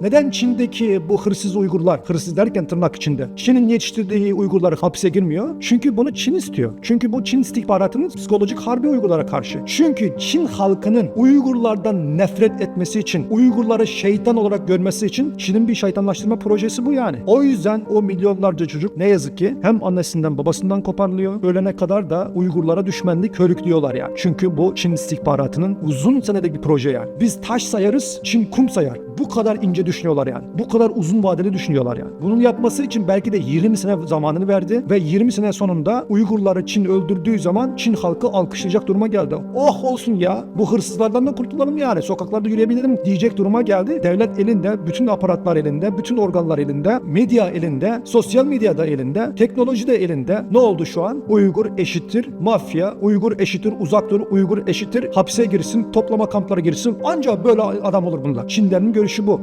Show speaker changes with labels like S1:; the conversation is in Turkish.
S1: Neden Çin'deki bu hırsız Uygurlar, hırsız derken tırnak içinde, Çin'in yetiştirdiği Uygurlar hapse girmiyor? Çünkü bunu Çin istiyor. Çünkü bu Çin istihbaratının psikolojik harbi Uygurlara karşı. Çünkü Çin halkının Uygurlardan nefret etmesi için, Uygurları şeytan olarak görmesi için Çin'in bir şeytanlaştırma projesi bu yani. O yüzden o milyonlarca çocuk ne yazık ki hem annesinden babasından koparılıyor, ölene kadar da Uygurlara düşmanlık körüklüyorlar yani. Çünkü bu Çin istihbaratının uzun senelik bir proje yani. Biz taş sayarız, Çin kum sayar. Bu kadar ince düşünüyorlar yani. Bu kadar uzun vadeli düşünüyorlar yani. Bunun yapması için belki de 20 sene zamanını verdi ve 20 sene sonunda Uygurları Çin öldürdüğü zaman Çin halkı alkışlayacak duruma geldi. Oh olsun ya. Bu hırsızlardan da kurtulalım yani. Sokaklarda yürüyebilirim diyecek duruma geldi. Devlet elinde, bütün aparatlar elinde, bütün organlar elinde, medya elinde, sosyal medyada elinde, teknoloji de elinde. Ne oldu şu an? Uygur eşittir mafya, Uygur eşittir uzak dur, Uygur eşittir hapse girsin, toplama kamplara girsin. Ancak böyle adam olur bunlar. Çinlerin görüşü bu.